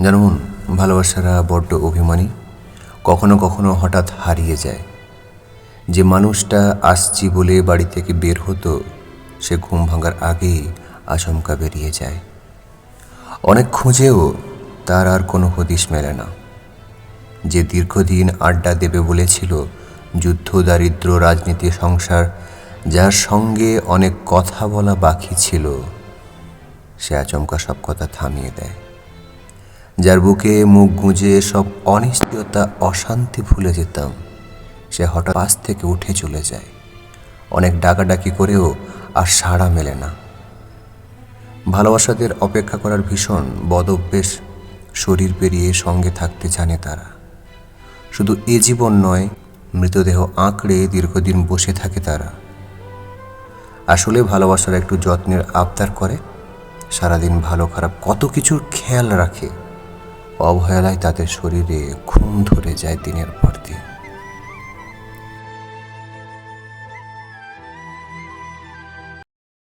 যেমন ভালোবাসারা বড্ড অভিমানী। কখনো কখনো হঠাৎ হারিয়ে যায়। যে মানুষটা আসছি বলে বাড়ি থেকে বের হতো, সে ঘুম ভাঙার আগেই আচমকা বেরিয়ে যায়। অনেক খুঁজেও তার আর কোনো হদিশ মেলে না। যে দীর্ঘদিন আড্ডা দেবে বলেছিল যুদ্ধ, দারিদ্র, রাজনীতি, সংসার, যার সঙ্গে অনেক কথা বলা বাকি ছিল, সে আচমকা সব কথা থামিয়ে দেয়। যার বুকে মুখ গুঁজে সব অনিশ্চয়তা অশান্তি ভুলে যেতাম। সে হঠাৎ পাশ থেকে উঠে চলে যায়। অনেক ডাকাডাকি করেও আর সাড়া মেলে না। ভালোবাসাদের অপেক্ষা করার ভীষণ বদ অভ্যেস শরীর পেরিয়ে সঙ্গে থাকতে জানে তারা। শুধু এ জীবন নয়, মৃতদেহ আঁকড়ে দীর্ঘদিন বসে থাকে তারা। আসলে ভালোবাসার একটু যত্নের আবদার করে, সারাদিন ভালো খারাপ কত কিছুর খেয়াল রাখে। অবহেলায় তাদের শরীরে খুন ধরে যায় দিনের পর দিন।